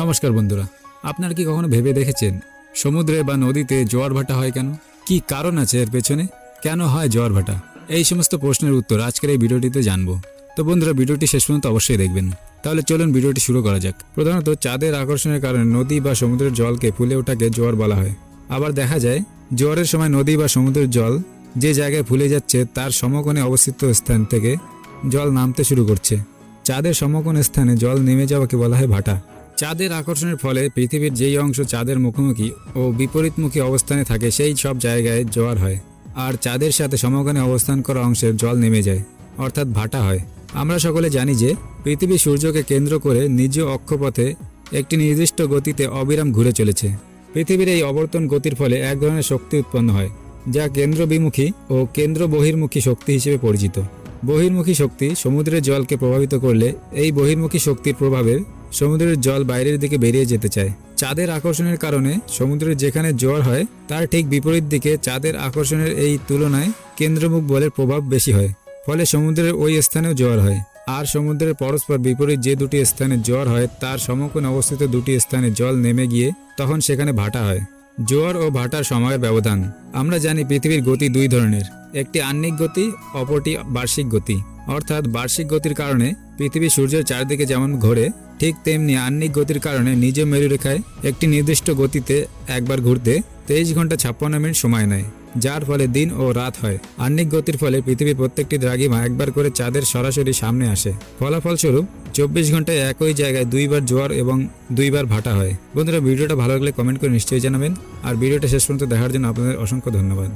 নমস্কার বন্ধুরা, আপনারা কি কখনো ভেবে দেখেছেন সমুদ্রে বা নদীতে জোয়ার ভাটা হয় কেন? কি কারণ আছে এর পেছনে? কেন হয় জোয়ার ভাটা? এই সমস্ত প্রশ্নের উত্তর আজকের এই ভিডিওটিতে জানব। তো বন্ধুরা, ভিডিওটি শেষ পর্যন্ত অবশ্যই দেখবেন। তাহলে চলুন ভিডিওটি শুরু করা যাক। প্রধানত, চাঁদের আকর্ষণের কারণে নদী বা সমুদ্রের জলকে ফুলে ওঠাকে জোয়ার বলা হয়। আবার দেখা যায়, জোয়ারের সময় নদী বা সমুদ্রের জল যে জায়গায় ফুলে যাচ্ছে তার সমকোণে অবস্থিত স্থান থেকে জল নামতে শুরু করছে। চাঁদের সমকোণ স্থানে জল নেমে যাওয়াকে বলা হয় ভাটা। চাঁদের আকর্ষণের ফলে পৃথিবীর যেই অংশ চাঁদের মুখোমুখি ও বিপরীতমুখী অবস্থানে থাকে, সেই সব জায়গায় জোয়ার হয়। আর চাঁদের সাথে সমকোণে অবস্থান করা অংশের জল নেমে যায়, অর্থাৎ ভাটা হয়। আমরা সকলে জানি যে, পৃথিবী সূর্যকে কেন্দ্র করে নিজ অক্ষপথে একটি নির্দিষ্ট গতিতে অবিরাম ঘুরে চলেছে। পৃথিবীর এই অবর্তন গতির ফলে এক ধরনের শক্তি উৎপন্ন হয়, যা কেন্দ্র বিমুখী ও কেন্দ্র বহির্মুখী শক্তি হিসেবে পরিচিত। বহির্মুখী শক্তি সমুদ্রের জলকে প্রভাবিত করলে এই বহির্মুখী শক্তির প্রভাবে সমুদ্রের জল বাইরের দিকে বেরিয়ে যেতে চায়। চাঁদের আকর্ষণের কারণে সমুদ্রের যেখানে জোয়ার হয়, তার ঠিক বিপরীত দিকে চাঁদের আকর্ষণের এই তুলনায় কেন্দ্রমুখ বলের প্রভাব বেশি হয়, ফলে সমুদ্রের ওই স্থানেও জোয়ার হয়। আর সমুদ্রের পরস্পর বিপরীত যে দুটি স্থানে জোয়ার হয়, তার সমকোণ অবস্থিত দুটি স্থানে জল নেমে গিয়ে তখন সেখানে ভাটা হয়। জোয়ার ও ভাটার সময়ের ব্যবধান। আমরা জানি পৃথিবীর গতি দুই ধরনের। একটি আহ্নিক গতি, অপরটি বার্ষিক গতি। অর্থাৎ বার্ষিক গতির কারণে পৃথিবী সূর্যের চারদিকে যেমন ঘোরে, ঠিক তেমনি আহ্নিক গতির কারণে নিজ মেরুরেখায় একটি নির্দিষ্ট গতিতে একবার ঘুরতে তেইশ ঘণ্টা ছাপ্পান্ন মিনিট সময় নেয়, যার ফলে দিন ও রাত হয়। আহ্নিক গতির ফলে পৃথিবীর প্রত্যেকটি দ্রাঘিমা একবার করে চাঁদের সরাসরি সামনে আসে। ফলাফলস্বরূপ, চব্বিশ ঘন্টায় একই জায়গায় দুইবার জোয়ার এবং দুইবার ভাটা হয়। বন্ধুরা, ভিডিওটা ভালো লাগলে কমেন্ট করে নিশ্চয়ই জানাবেন। আর ভিডিওটা শেষ পর্যন্ত দেখার জন্য আপনাদের অসংখ্য ধন্যবাদ।